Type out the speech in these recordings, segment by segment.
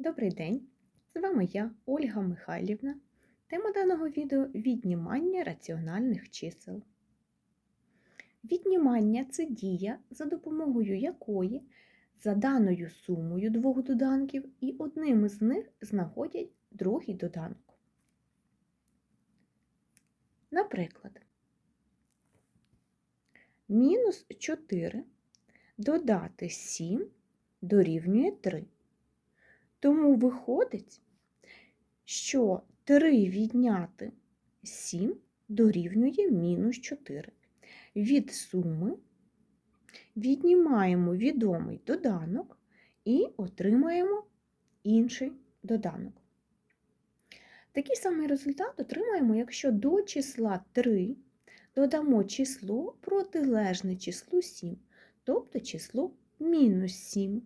Добрий день! З вами я, Ольга Михайлівна. Тема даного відео віднімання раціональних чисел. Віднімання це дія, за допомогою якої за даною сумою двох доданків і одним із них знаходять другий доданок. Наприклад, мінус 4 додати 7 дорівнює 3. Тому виходить, що 3 відняти 7 дорівнює мінус 4. Від суми віднімаємо відомий доданок і отримаємо інший доданок. Такий самий результат отримаємо, якщо до числа 3 додамо число протилежне числу 7, тобто число мінус 7.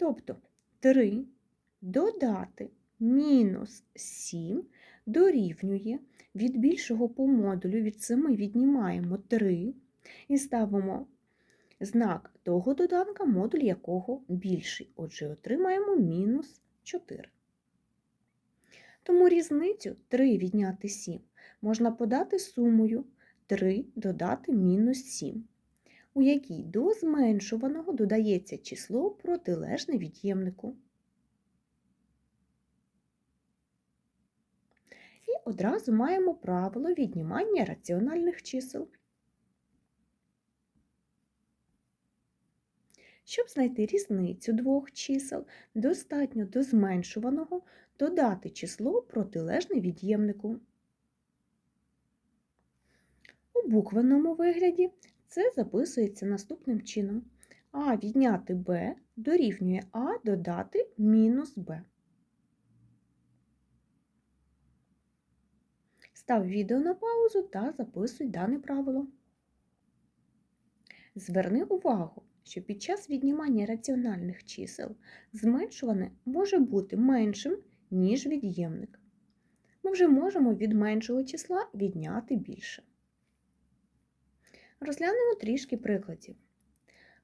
Тобто 3 додати мінус 7 дорівнює від більшого по модулю від 7 віднімаємо 3 і ставимо знак того доданка, модуль якого більший. Отже, отримаємо мінус 4. Тому різницю 3 відняти 7 можна подати сумою 3 додати мінус 7 у якій до зменшуваного додається число протилежне від'ємнику. І одразу маємо правило віднімання раціональних чисел. Щоб знайти різницю двох чисел, достатньо до зменшуваного додати число протилежне від'ємнику. У буквенному вигляді це записується наступним чином. А відняти b дорівнює А додати мінус b. Став відео на паузу та записуй дане правило. Зверни увагу, що під час віднімання раціональних чисел зменшуване може бути меншим, ніж від'ємник. Ми вже можемо від меншого числа відняти більше. Розглянемо трішки прикладів.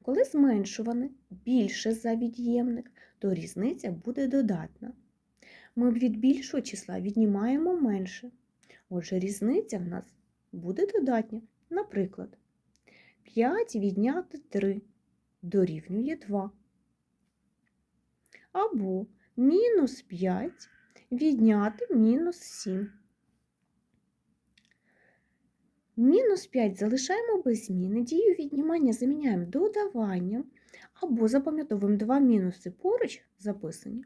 Коли зменшуване більше за від'ємник, то різниця буде додатна. Ми від більшого числа віднімаємо менше. Отже, різниця в нас буде додатня. Наприклад, 5 відняти 3 дорівнює 2. Або мінус 5 відняти мінус 7. Мінус 5 залишаємо без зміни, дію віднімання заміняємо додаванням або запам'ятовуємо два мінуси поруч записані,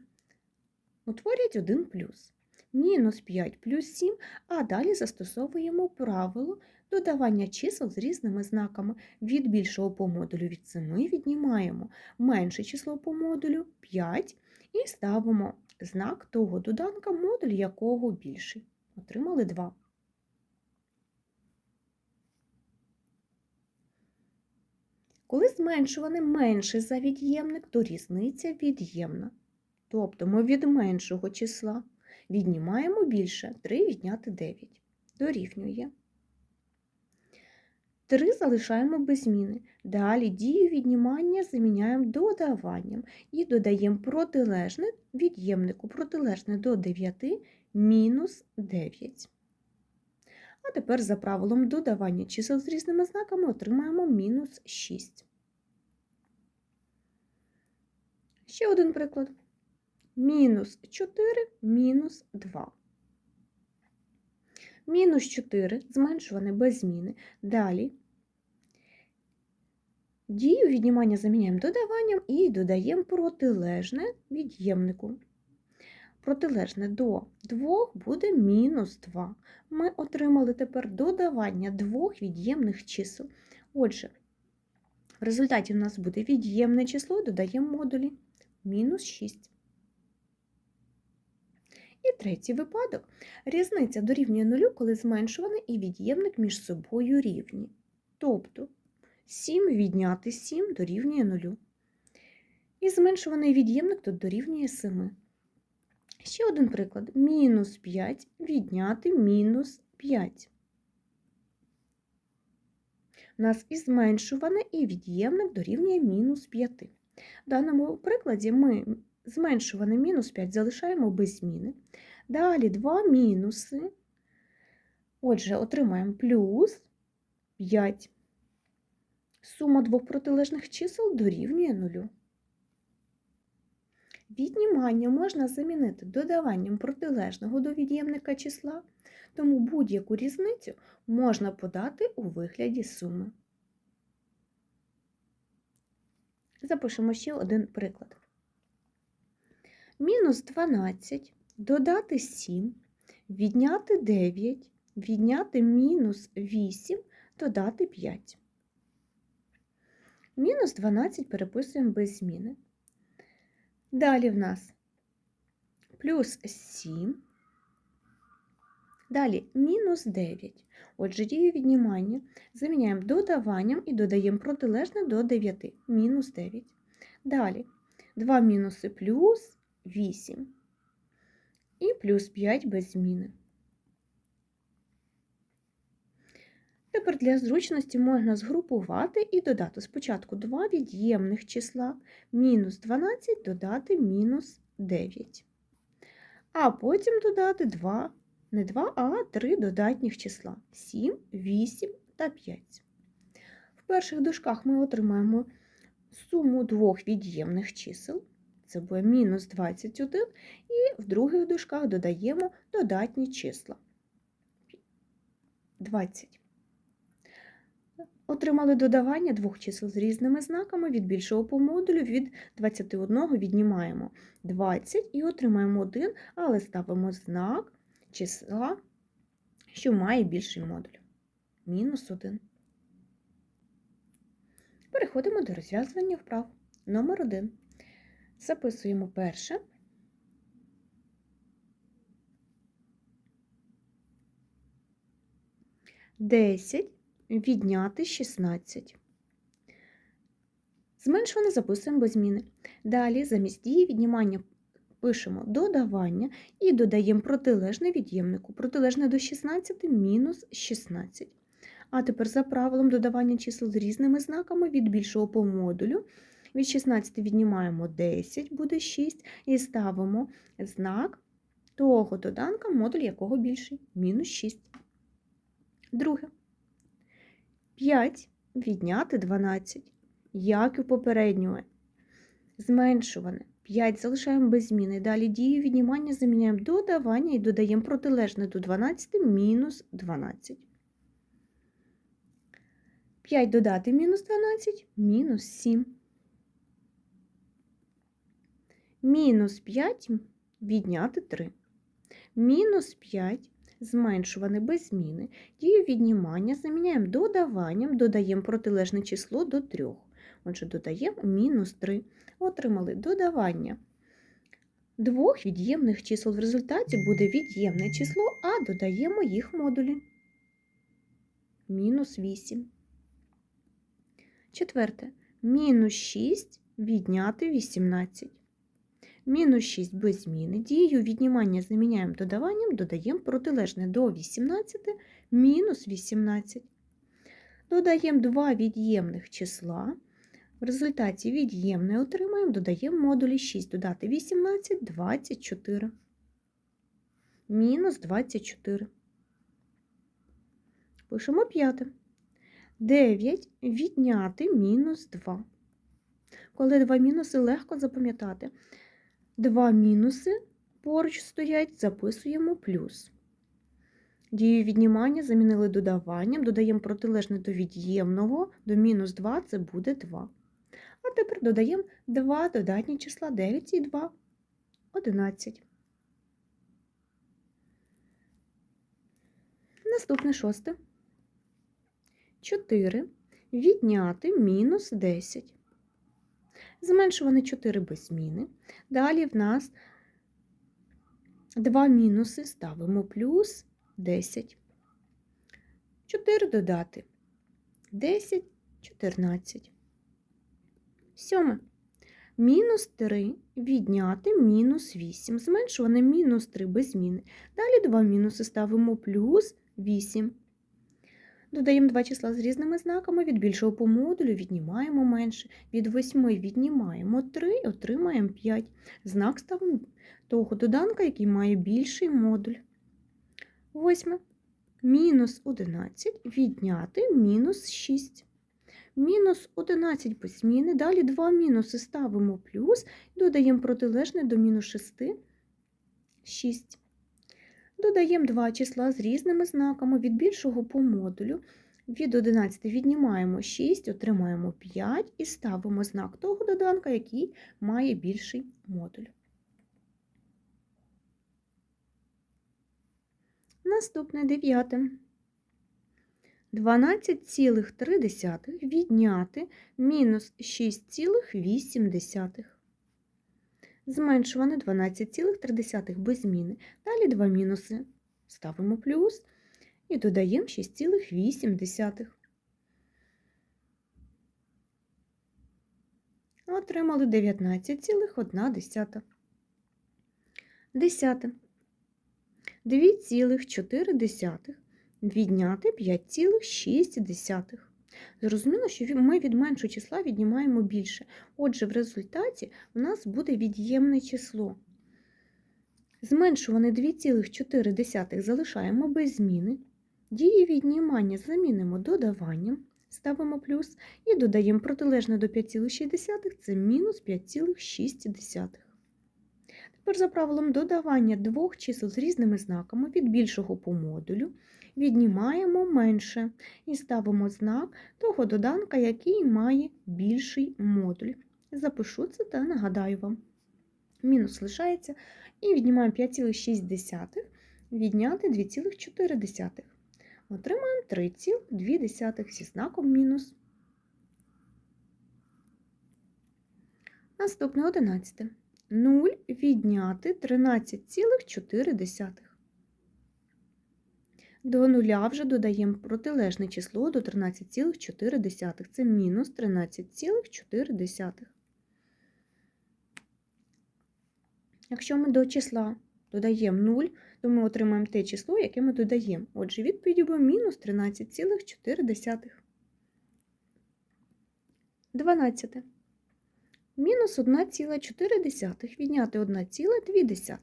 утворять 1 плюс. Мінус 5 плюс 7, а далі застосовуємо правило додавання чисел з різними знаками. Від більшого по модулю від 7 віднімаємо менше число по модулю 5 і ставимо знак того доданка, модуль якого більший. Отримали 2. Коли зменшуване менше за від'ємник, то різниця від'ємна. Тобто ми від меншого числа віднімаємо більше 3 відняти 9. Дорівнює. 3 залишаємо без зміни. Далі дію віднімання заміняємо додаванням і додаємо протилежне від'ємнику, протилежне до 9 мінус 9. А тепер за правилом додавання чисел з різними знаками отримаємо мінус 6. Ще один приклад. Мінус 4 мінус 2. Мінус 4 зменшуване без зміни. Далі дію віднімання заміняємо додаванням і додаємо протилежне від'ємнику. Протилежне до 2 буде мінус 2. Ми отримали тепер додавання двох від'ємних чисел. Отже, в результаті у нас буде від'ємне число, додаємо модулі мінус 6. І третій випадок. Різниця дорівнює нулю, коли зменшуваний і від'ємник між собою рівні. Тобто 7 відняти 7 дорівнює нулю. І зменшуваний від'ємник тут дорівнює 7. Ще один приклад. Мінус 5 відняти мінус 5. У нас і зменшуване, і від'ємник дорівнює мінус 5. В даному прикладі ми зменшуване мінус 5 залишаємо без зміни. Далі два мінуси. Отже, отримаємо плюс 5. Сума двох протилежних чисел дорівнює нулю. Віднімання можна замінити додаванням протилежного до від'ємника числа, тому будь-яку різницю можна подати у вигляді суми. Запишемо ще один приклад. Мінус 12 додати 7, відняти 9, відняти мінус 8, додати 5. Мінус 12 переписуємо без зміни. Далі в нас плюс 7. Далі мінус 9. Отже, дію віднімання заміняємо додаванням і додаємо протилежне до 9. Мінус 9. Далі 2 мінуси плюс 8. І плюс 5 без зміни. Тепер для зручності можна згрупувати і додати спочатку два від'ємних числа, мінус 12 додати мінус 9. А потім додати 2, не 2, а 3 додатніх числа 7, 8 та 5. В перших дужках ми отримаємо суму двох від'ємних чисел. Це буде мінус 21, і в других дужках додаємо додатні числа 20. Отримали додавання двох чисел з різними знаками від більшого по модулю від 21 віднімаємо 20 і отримаємо 1, але ставимо знак числа, що має більший модуль. Мінус 1. Переходимо до розв'язування вправ. Номер 1. Записуємо перше. Десять відняти 16. Зменшуване записуємо без зміни. Далі замість дії віднімання пишемо додавання і додаємо протилежне від'ємнику. Протилежне до 16 мінус 16. А тепер за правилом додавання чисел з різними знаками від більшого по модулю. Від 16 віднімаємо 10, буде 6, і ставимо знак того доданка, модуль якого більший мінус 6. Друге. 5 відняти 12, як і попереднього. Зменшуване. 5 залишаємо без зміни. Далі дію віднімання заміняємо додавання і додаємо протилежне до 12 мінус 12. 5 додати мінус 12 мінус 7. Мінус 5 відняти 3. Мінус 5 зменшуване без зміни. Дію віднімання заміняємо додаванням, додаємо протилежне число до 3. Отже, додаємо мінус 3. Отримали додавання двох від'ємних чисел. В результаті буде від'ємне число, а додаємо їх модулі. Мінус 8. Четверте. Мінус 6 відняти 18. Мінус 6 без зміни. Дією віднімання заміняємо додаванням, додаємо протилежне до 18 мінус 18. Додаємо два від'ємних числа. В результаті від'ємне отримаємо, додаємо модулі 6, додати 18, 24. Мінус 24. Пишемо п'яте. 9 відняти мінус 2. Коли два мінуси легко запам'ятати. Два мінуси поруч стоять, записуємо плюс. Дію віднімання замінили додаванням, додаємо протилежне до від'ємного, до мінус 2 це буде 2. А тепер додаємо 2 додатні числа 9 і 2 11. Наступне шосте. 4 відняти мінус 10. Зменшуване 4 без зміни. Далі в нас два мінуси ставимо плюс 10. 4 додати 10, 14. Сьоме. Мінус 3 відняти мінус 8. Зменшуване мінус 3 без зміни. Далі два мінуси ставимо плюс 8. Додаємо два числа з різними знаками, від більшого по модулю віднімаємо менше. Від 8 віднімаємо 3 отримаємо 5. Знак ставимо того доданка, який має більший модуль. Восьме. Мінус 11 відняти мінус 6. Мінус 11 без. Далі два мінуси ставимо плюс, додаємо протилежне до мінус 6 6. Додаємо два числа з різними знаками від більшого по модулю. Від 11 віднімаємо 6, отримаємо 5 і ставимо знак того доданка, який має більший модуль. Наступне дев'яте. 12,3 відняти мінус 6,8. Зменшуване 12,3 без зміни. Далі два мінуси. Ставимо плюс і додаємо 6,8. Отримали 19,1. Десяте. 2,4 відняти 5,6. Зрозуміло, що ми від меншого числа віднімаємо більше. Отже, в результаті у нас буде від'ємне число. Зменшуване 2,4 залишаємо без зміни. Дії віднімання замінимо додаванням, ставимо плюс і додаємо протилежне до 5,6 це мінус 5,6. Тепер за правилом додавання двох чисел з різними знаками від більшого по модулю віднімаємо менше і ставимо знак того доданка, який має більший модуль. Запишу це та нагадаю вам. Мінус лишається і віднімаємо 5,6 відняти 2,4. Отримаємо 3,2 зі знаком мінус. Наступне 11. 0 відняти 13,4. До нуля вже додаємо протилежне число до 13,4. Це мінус 13,4. Якщо ми до числа додаємо 0, то ми отримаємо те число, яке ми додаємо. Отже, відповідь буде мінус 13,4. 12. Мінус 1,4 відняти 1,2.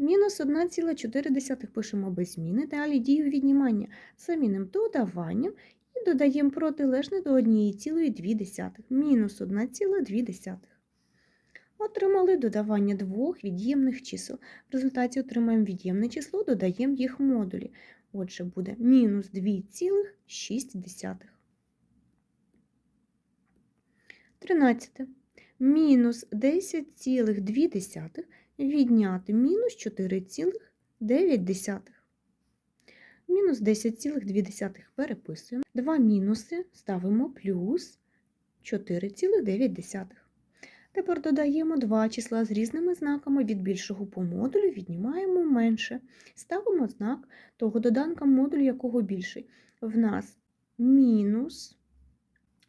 Мінус 1,4 пишемо без зміни, далі дію віднімання замінимо додаванням і додаємо протилежне до 1,2. Мінус 1,2. Отримали додавання двох від'ємних чисел. В результаті отримаємо від'ємне число, додаємо їх модулі. Отже, буде мінус 2,6. 13. Мінус 10,2 відняти мінус 4,9. Мінус 10,2 переписуємо. Два мінуси ставимо плюс 4,9. Тепер додаємо два числа з різними знаками від більшого по модулю, віднімаємо менше. Ставимо знак того доданка модулю, якого більший. В нас мінус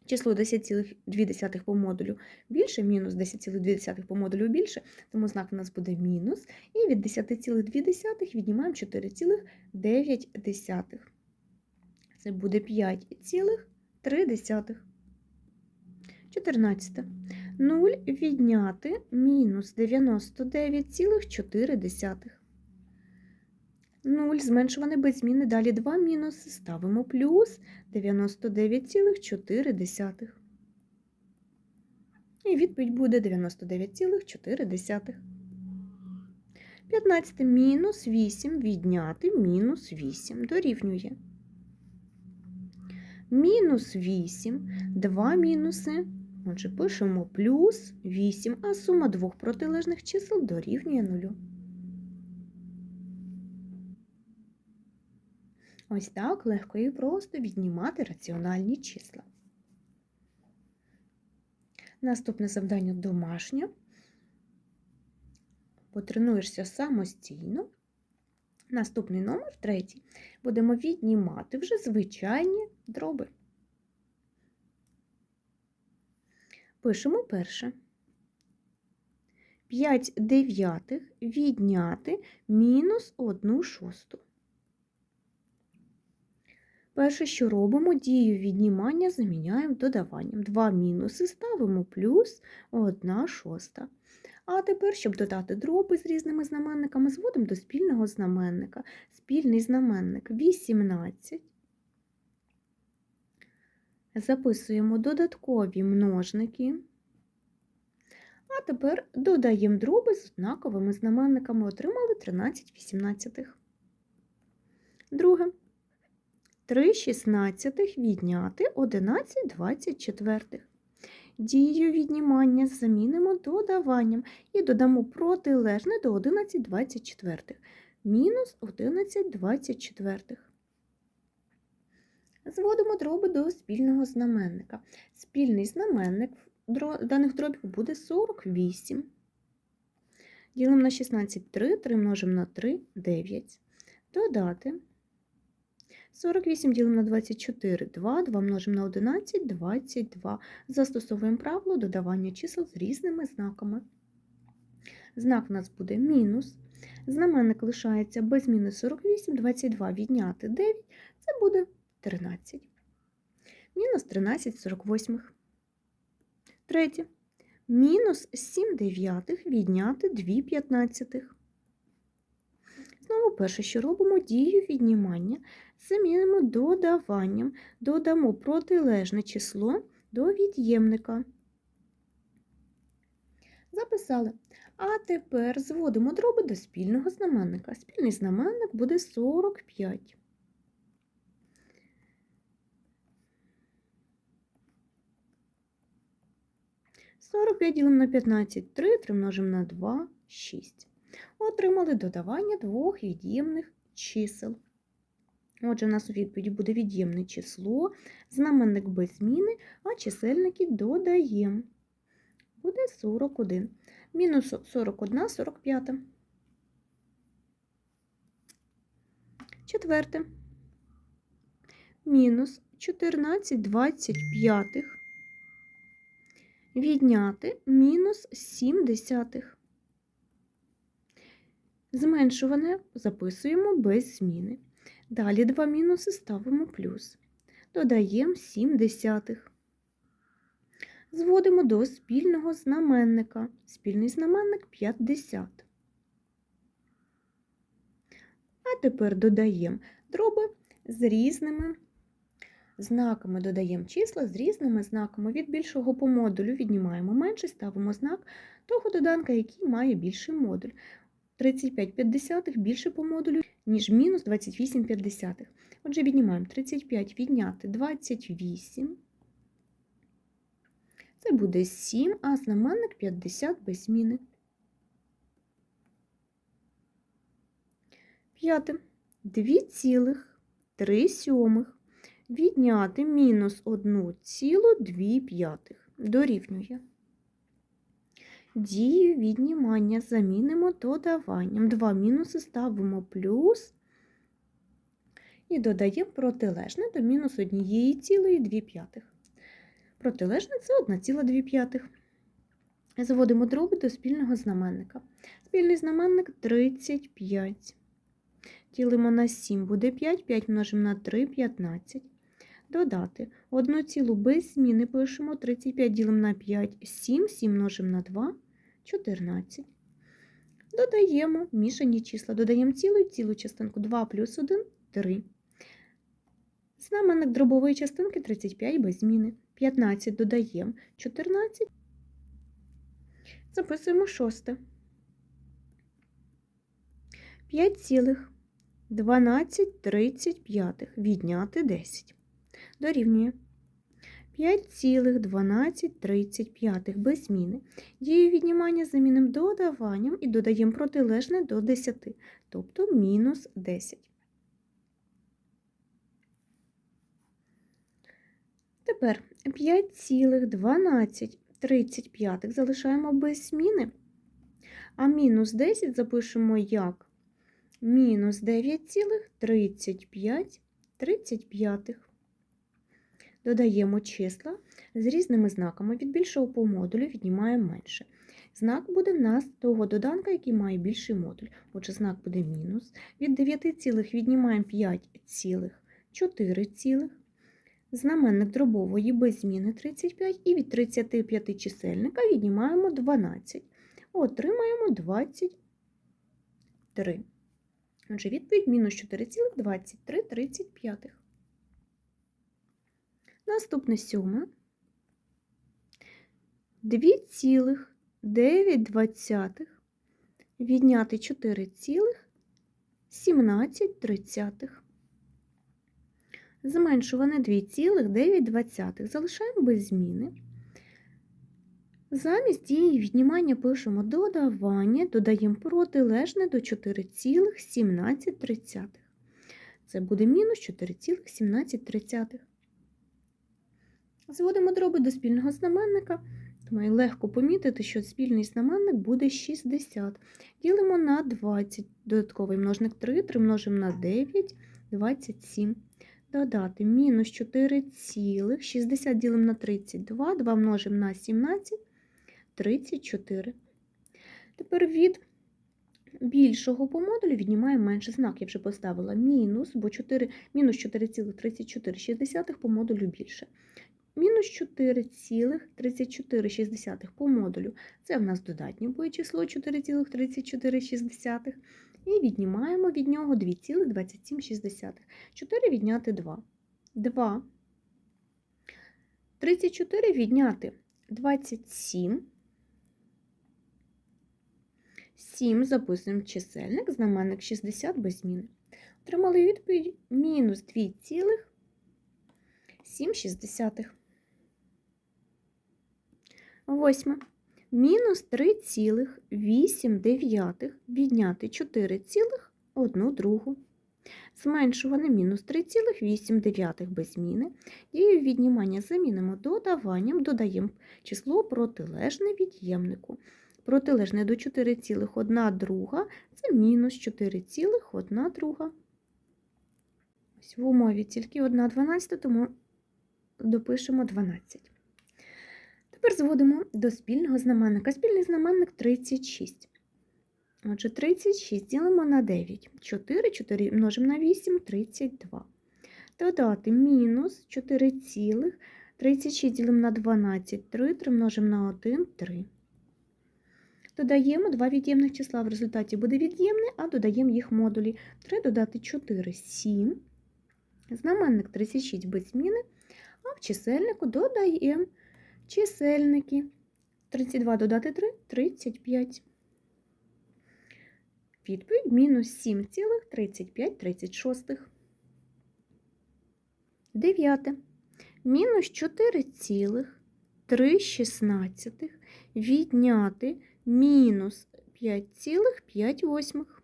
число 10,2 по модулю більше, мінус 10,2 по модулю більше, тому знак у нас буде мінус. І від 10,2 віднімаємо 4,9. Це буде 5,3. 14. 0 відняти мінус 99,4. 0 зменшуване без зміни. Далі два мінуси. Ставимо плюс 99,4. І відповідь буде 99,4. 15 мінус 8 відняти мінус 8 дорівнює. Мінус 8, два мінуси. Отже, пишемо плюс 8, а сума двох протилежних чисел дорівнює 0. Ось так легко і просто віднімати раціональні числа. Наступне завдання домашнє. Потренуєшся самостійно. Наступний номер третій. Будемо віднімати вже звичайні дроби. Пишемо перше. 5 дев'ятих відняти мінус 1 шосту. Перше, що робимо, дію віднімання заміняємо додаванням. Два мінуси ставимо плюс 1 шоста. А тепер, щоб додати дроби з різними знаменниками, зводимо до спільного знаменника. Спільний знаменник 18. Записуємо додаткові множники. А тепер додаємо дроби з однаковими знаменниками. Отримали 13 вісімнадцятих. Друге. 3 шістнадцятих відняти 11 24. Дію віднімання замінимо додаванням і додамо протилежне до 11 24. Мінус 11 24. Зводимо дроби до спільного знаменника. Спільний знаменник даних дробів буде 48. Ділимо на 16 3, 3 множимо на 3 9. Додати 48 ділимо на 24 2, 2 множимо на 11 22. Застосовуємо правило додавання чисел з різними знаками. Знак у нас буде мінус. Знаменник лишається без зміни 48, 22 відняти 9, це буде 13. Мінус 13 48. Третє. Мінус 7 дев'ятих відняти 2 п'ятнадцятих. Перше, що робимо, дію віднімання замінимо додаванням, додамо протилежне число до від'ємника. Записали. А тепер зводимо дроби до спільного знаменника. Спільний знаменник буде 45. Сорок п'ять ділимо на 15, 3, 3 множимо на 2, 6. Отримали додавання двох від'ємних чисел. Отже, у нас у відповіді буде від'ємне число, знаменник без зміни, а чисельники додаємо. Буде 41. Мінус 41, 45. Четверте. Мінус 14 25. Відняти мінус 7 десятих. Зменшуване записуємо без зміни. Далі два мінуси ставимо плюс. Додаємо 7 десятих. Зводимо до спільного знаменника. Спільний знаменник 50. А тепер додаємо дроби з різними знаками. Додаємо числа з різними знаками. Від більшого по модулю віднімаємо менший, ставимо знак того доданка, який має більший модуль. 35 п'ятдесятих більше по модулю, ніж мінус 28 п'ятдесятих. Отже, віднімаємо 35 відняти 28. Це буде 7, а знаменник 50 без зміни. П'яте. 2,3 сьомих. Відняти мінус 1,2 п'ятих. Дорівнює. Дію віднімання замінимо додаванням. Два мінуси ставимо плюс і додаємо протилежне до мінус 1,2. Протилежне це 1,2. Заводимо дроби до спільного знаменника. Спільний знаменник 35. Ділимо на 7 буде 5, 5 множимо на 3 15. Додати одну цілу без зміни пишемо 35 ділимо на 5, 7, 7 множимо на 2, 14. Додаємо мішані числа. Додаємо цілу і цілу частинку 2 плюс 1 3. Знаменник дробової частинки 35 без зміни. 15 додаємо 14. Записуємо шосте. 5 цілих 12 35 відняти 10. Дорівнює 5,1235 без зміни. Дію віднімання замінимо додаванням і додаємо протилежне до 10, тобто мінус 10. Тепер 5,1235 залишаємо без зміни, а мінус 10 запишемо як мінус 9,35 35. Додаємо числа з різними знаками. Від більшого по модулю віднімаємо менше. Знак буде в нас того доданка, який має більший модуль. Отже, знак буде мінус. Від 9 цілих віднімаємо 5 цілих 4 цілих. Знаменник дробової без зміни 35 і від 35 чисельника віднімаємо 12. Отримаємо 23. Отже, відповідь мінус 4,23. Наступне сьоме. 2,9 відняти 4,17. Зменшуване 2,9 залишаємо без зміни. Замість дії віднімання пишемо додавання, додаємо протилежне до 4,17. Це буде мінус 4,17. Зводимо дроби до спільного знаменника, тому легко помітити, що спільний знаменник буде 60. Ділимо на 20. Додатковий множник 3, 3 множимо на 9, 27. Додати мінус 4 цілих, 60 ділимо на 32, 2 множимо на 17, 34. Тепер від більшого по модулю віднімаємо менший знак. Я вже поставила мінус, бо 4, мінус 4,34 по модулю більше. Мінус 4,34 по модулю. Це в нас додатнє число 4,34. І віднімаємо від нього 2,27. 4 відняти 2. 2. 34 відняти 27. 7 записуємо чисельник, знаменник 60 без зміни. Отримали відповідь мінус 2,7. Восьме. Мінус 3,8 відняти 4,1 другу. Зменшуване мінус 3,8 без зміни. Дію віднімання замінимо додаванням, додаємо число протилежне від'ємнику. Протилежне до 4,1 друга це мінус 4,1 друга. В умові тільки 1 12, тому допишемо 12. Тепер зводимо до спільного знаменника. Спільний знаменник 36. Отже, 36 ділимо на 9. 4, 4 множимо на 8, 32. Додати мінус 4 цілих, 36 ділимо на 12, 3, 3 множимо на 1, 3. Додаємо два від'ємних числа. В результаті буде від'ємне, а додаємо їх модулі. 3 додати 4, 7. Знаменник 36 без зміни, а в чисельнику додаємо чисельники. 32 додати 3 35. Відповідь мінус 7,3536. Дев'яте. Мінус 4,316 відняти мінус 5,5.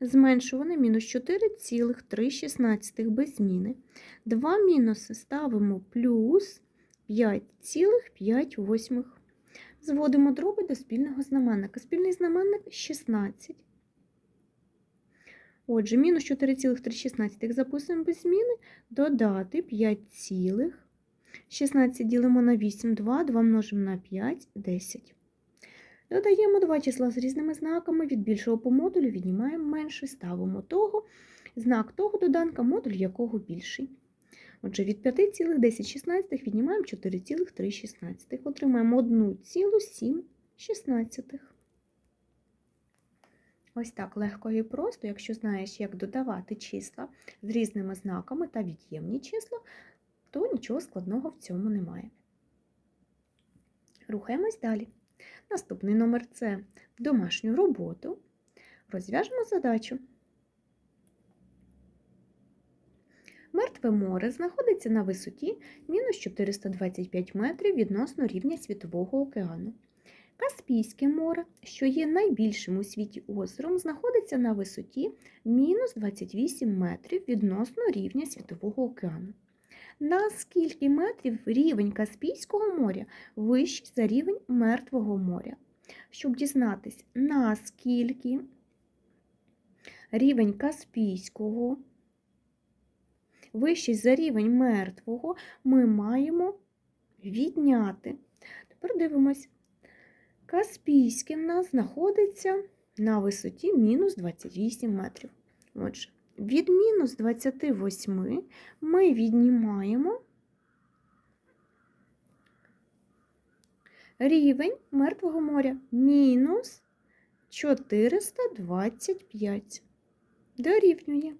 Зменшуване мінус 4,316 без зміни. Два мінуси ставимо плюс 5,5. Зводимо дроби до спільного знаменника. Спільний знаменник 16. Отже, мінус 4,316 записуємо без зміни. Додати 5, 16 ділимо на 8, 2, 2 множимо на 5, 10. Додаємо два числа з різними знаками. Від більшого по модулю віднімаємо менший, ставимо того, знак того доданка, модуль якого більший. Отже, від 5,1016 віднімаємо 4,316. Отримаємо 1,716. Ось так легко і просто, якщо знаєш, як додавати числа з різними знаками та від'ємні числа, то нічого складного в цьому немає. Рухаємось далі. Наступний номер це домашню роботу. Розв'яжемо задачу. Мертве море знаходиться на висоті мінус 425 метрів відносно рівня Світового океану. Каспійське море, що є найбільшим у світі озером, знаходиться на висоті мінус 28 метрів відносно рівня Світового океану. На скільки метрів рівень Каспійського моря вищий за рівень Мертвого моря? Щоб дізнатись, наскільки рівень Каспійського вищий за рівень мертвого, ми маємо відняти. Тепер дивимось. Каспійське в нас знаходиться на висоті мінус 28 метрів. Отже, Від мінус 28 ми віднімаємо рівень Мертвого моря мінус 425. Дорівнює.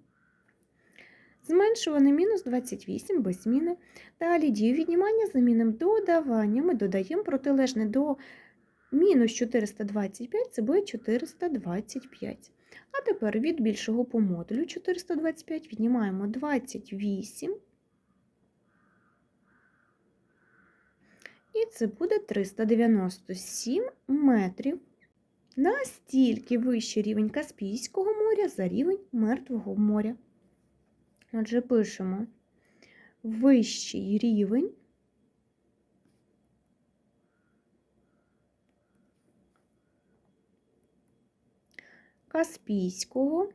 Зменшуване мінус 28 без зміни. Далі дію віднімання замінимо додавання. Ми додаємо протилежне до мінус 425, це буде 425. А тепер від більшого по модулю 425 віднімаємо 28. І це буде 397 метрів. Настільки вищий рівень Каспійського моря за рівень Мертвого моря. Отже, пишемо вищий рівень Каспійського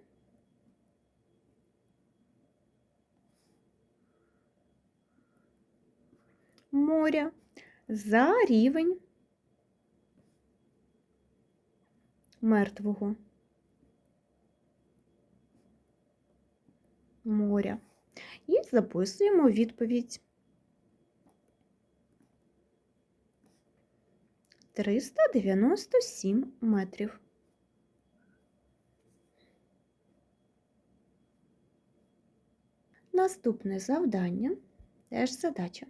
моря за рівень Мертвого моря. І записуємо відповідь. 397 метрів. Наступне завдання теж задача.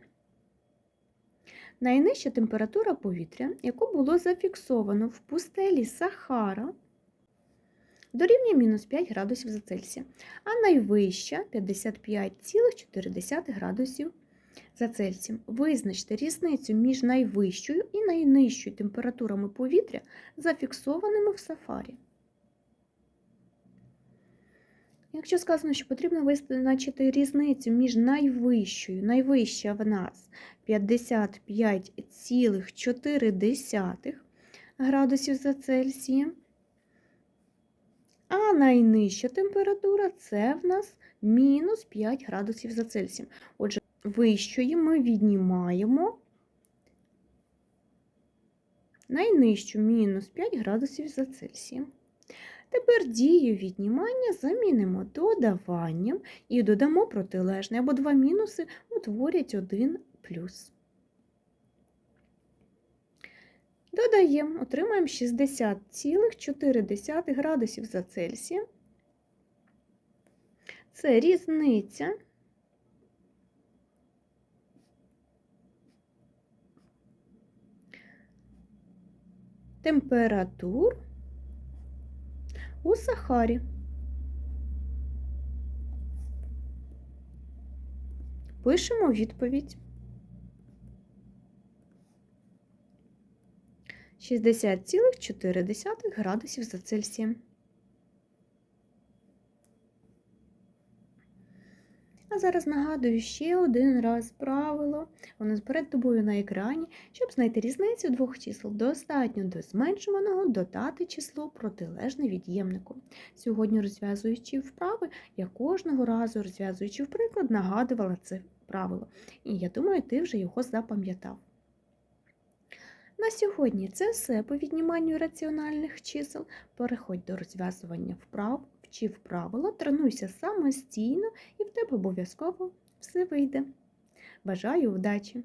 Найнижча температура повітря, яку було зафіксовано в пустелі Сахара, дорівнює мінус 5 градусів за Цельсія, а найвища 55,4 градусів за Цельсієм. Визначте різницю між найвищою і найнижчою температурами повітря, зафіксованими в сафарі. Якщо сказано, що потрібно визначити різницю між найвищою, найвища в нас 55,4 градусів за Цельсієм, а найнижча температура це в нас мінус 5 градусів за Цельсієм. Отже, вищої ми віднімаємо найнижчу мінус 5 градусів за Цельсієм. Тепер дію віднімання замінимо додаванням і додамо протилежне, або два мінуси утворять один плюс. Додаємо, отримаємо 60,4 градусів за Цельсієм. Це різниця температур у Сахарі. Пишемо відповідь. 60,4 градусів за Цельсієм. Зараз нагадую ще один раз правило. Воно перед тобою на екрані. Щоб знайти різницю двох чисел, достатньо до зменшуваного додати число протилежне від'ємнику. Сьогодні, розв'язуючи вправи, я кожного разу, розв'язуючи в приклад, нагадувала це правило. І я думаю, ти вже його запам'ятав. На сьогодні це все по відніманню раціональних чисел. Переходь до розв'язування вправ, вчив правила, тренуйся самостійно і в тебе обов'язково все вийде. Бажаю удачі!